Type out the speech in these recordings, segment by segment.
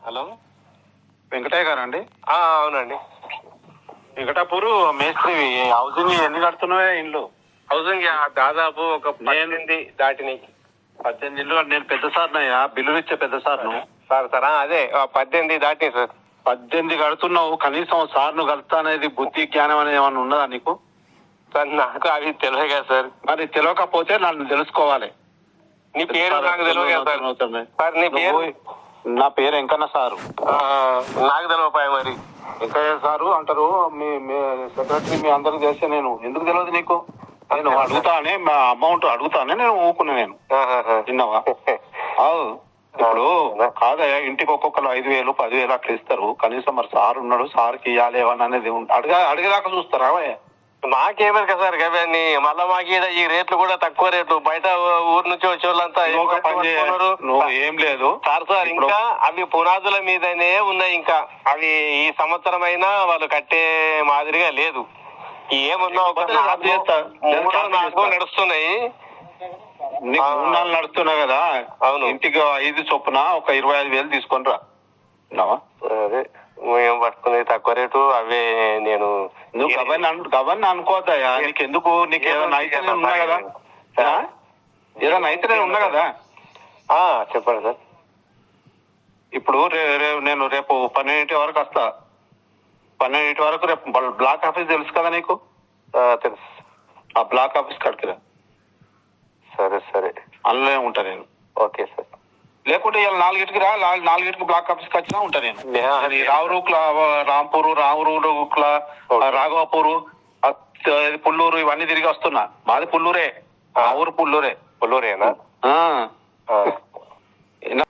Hello? Venkataiah గారు అండి ఆ, అవునండి. వెంకటాపూర్ మేస్త్రి హౌసింగ్ ఎన్ని కడుతున్నావే ఇండ్లు? హౌసింగ్ దాదాపు ఒక పద్దెనిమిది దాటినాయి. పద్దెనిమిది ఇల్లు నేను పెద్ద సార్నయ్యా బిల్లులు ఇచ్చే పెద్ద సార్ను? సార్ సార్ అదే పద్దెనిమిది దాటినాయి సార్. పద్దెనిమిది కడుతున్నావు కనీసం సార్ను కలుతా అనేది బుద్ధి జ్ఞానం అనేది ఏమైనా ఉన్నదా నీకు? సార్ నాకు అవి తెలియదు కదా సార్. మరి తెలియకపోతే నన్ను తెలుసుకోవాలి. నీ పేరు నాకు తెలియదు కదా సార్ సార్ నీ పేరు నా పేరు వెంకన్న సారు. ఆ, నాకు తెలియపాయ మరి. వెంకయ్య సారు అంటారు మీ మీ సెక్రటరీ మీ అందరికి చేస్తే నేను. ఎందుకు తెలియదు నీకు? నేను అడుగుతానే మా అమౌంట్ అడుగుతానే నేను ఊకున్నా నేను. విన్నావా? ఇప్పుడు కాదయ్యా ఇంటికి ఒక్కొక్కరు ఐదు వేలు పదివేలు అట్లా ఇస్తారు. కనీసం మరి సార్ ఉన్నాడు సార్కి ఇవ్వాలి ఏమన్నా అనేది. అడగా అడిగేదాకా చూస్తారా మాకేమరు కదా సార్ అవన్నీ మళ్ళా మాకు ఈడ ఈ రేట్లు కూడా తక్కువ రేట్లు. బయట ఊరు నుంచి వచ్చే వాళ్ళంతా ఏం లేదు. సార్ సార్ ఇంకా అవి పునాదుల మీదనే ఉన్నాయి ఇంకా. అవి ఈ సంవత్సరం అయినా వాళ్ళు కట్టే మాదిరిగా లేదు. ఏమున్నా ఒక నేను నాలుగు- అది చేస్తా. నేను మూడో క్యాన్సిల్ నాలుగో చేస్తా. నడుస్తున్నాయి. నీకు. మూడు నాలుగు నడుస్తున్నా కదా? అవును. ఇంటికి ఐదు చొప్పున ఒక ఇరవై ఐదు వేలు తీసుకొని రా. అదే. మేము పట్టుకునేది తక్కువ రేటు అవే నేను నువ్వు గవర్న నీకు ఎందుకు నీకు ఏదైనా అయితే నేను ఉన్నా కదా? ఏదైనా అయితే నేను ఉన్నా కదా. చెప్పండి సార్. ఇప్పుడు రే- రే- నేను రేపు పన్నెండింటి వరకు వస్తా. పన్నెండింటి వరకు రేపు బల్- బ్లాక్ ఆఫీస్ తెలుసు కదా నీకు? తెలుసు. ఆ బ్లాక్ ఆఫీస్ కడికి రా. సరే సరే. అందులోనే ఉంటా నేను. Okay sir. లేకుంటే ఇవాళ నాలుగింటికి రా నాలుగు- నాలుగింటికి బ్లాక్ ఆఫీస్కి వచ్చినా ఉంటా నేను. రావురూక్ల రాంపూరు రావురూక్ల రాఘవపూరు పుల్లూరు ఇవన్నీ తిరిగి వస్తున్నా. మాది పుల్లూరే. మా ఊరు పుల్లూరే. పుల్లూరేనా.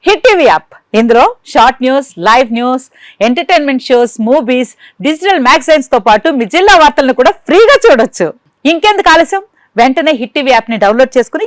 Hit TV app. ఇందులో short news live news entertainment shows movies digital మ్యాగజైన్స్తో పాటు మీ జిల్లా వార్తలను కూడా ఫ్రీగా చూడొచ్చు. ఇంకెందుకు ఆలస్యం? వెంటనే హిట్ టీవీ యాప్ని డౌన్లోడ్ చేసుకుని